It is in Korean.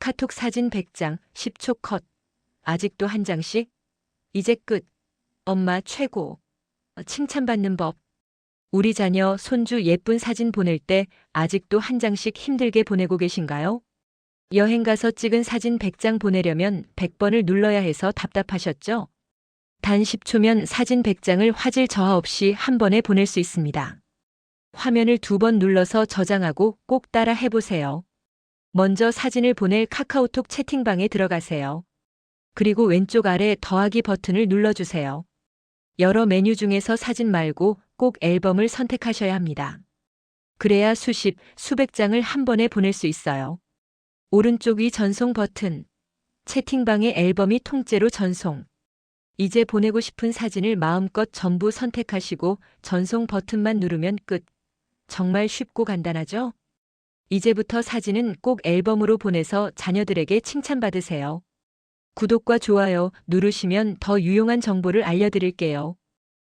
카톡 사진 100장, 10초 컷. 아직도 한 장씩? 이제 끝. 엄마 최고. 어, 칭찬받는 법. 우리 자녀, 손주 예쁜 사진 보낼 때 아직도 한 장씩 힘들게 보내고 계신가요? 여행 가서 찍은 사진 100장 보내려면 100번을 눌러야 해서 답답하셨죠? 단 10초면 사진 100장을 화질 저하 없이 한 번에 보낼 수 있습니다. 화면을 두 번 눌러서 저장하고 꼭 따라 해보세요. 먼저 사진을 보낼 카카오톡 채팅방에 들어가세요. 그리고 왼쪽 아래 더하기 버튼을 눌러주세요. 여러 메뉴 중에서 사진 말고 꼭 앨범을 선택하셔야 합니다. 그래야 수십, 수백 장을 한 번에 보낼 수 있어요. 오른쪽 위 전송 버튼. 채팅방에 앨범이 통째로 전송. 이제 보내고 싶은 사진을 마음껏 전부 선택하시고 전송 버튼만 누르면 끝. 정말 쉽고 간단하죠? 이제부터 사진은 꼭 앨범으로 보내서 자녀들에게 칭찬받으세요. 구독과 좋아요 누르시면 더 유용한 정보를 알려드릴게요.